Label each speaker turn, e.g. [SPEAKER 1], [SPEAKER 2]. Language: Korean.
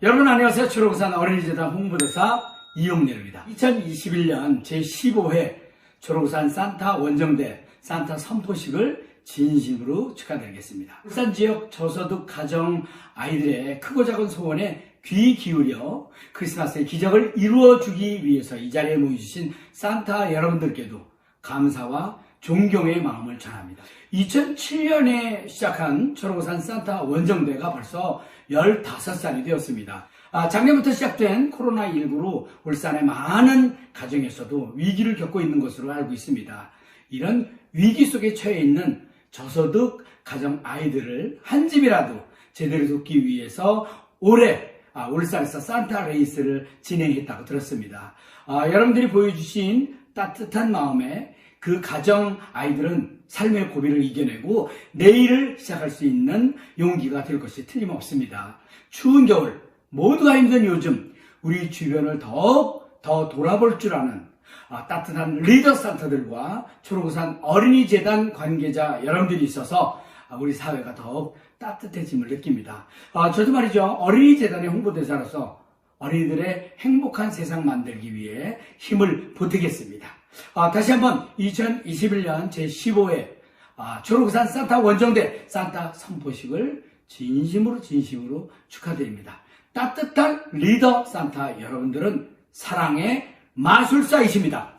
[SPEAKER 1] 여러분 안녕하세요. 초록산 어린이재단 홍보대사 이용렬입니다. 2021년 제15회 초록산 산타 원정대 산타 선포식을 진심으로 축하드리겠습니다. 울산 지역 저소득 가정 아이들의 크고 작은 소원에 귀 기울여 크리스마스의 기적을 이루어주기 위해서 이 자리에 모여주신 산타 여러분들께도 감사와 존경의 마음을 전합니다. 2007년에 시작한 초록산 산타 원정대가 벌써 15살이 되었습니다. 아, 작년부터 시작된 코로나19로 울산의 많은 가정에서도 위기를 겪고 있는 것으로 알고 있습니다. 이런 위기 속에 처해 있는 저소득 가정 아이들을 한 집이라도 제대로 돕기 위해서 올해 아, 울산에서 산타 레이스를 진행했다고 들었습니다. 아, 여러분들이 보여주신 따뜻한 마음에 그 가정 아이들은 삶의 고비를 이겨내고 내일을 시작할 수 있는 용기가 될 것이 틀림없습니다. 추운 겨울 모두가 힘든 요즘 우리 주변을 더욱 더 돌아볼 줄 아는 아, 따뜻한 리더 산타들과 초록우산 어린이재단 관계자 여러분들이 있어서 아, 우리 사회가 더욱 따뜻해짐을 느낍니다. 아, 저도 말이죠. 어린이재단의 홍보대사로서 어린이들의 행복한 세상 만들기 위해 힘을 보태겠습니다. 아, 다시 한번 2021년 제15회 아, 조록산 산타 원정대 산타 선포식을 진심으로 진심으로 축하드립니다. 따뜻한 리더 산타 여러분들은 사랑의 마술사이십니다.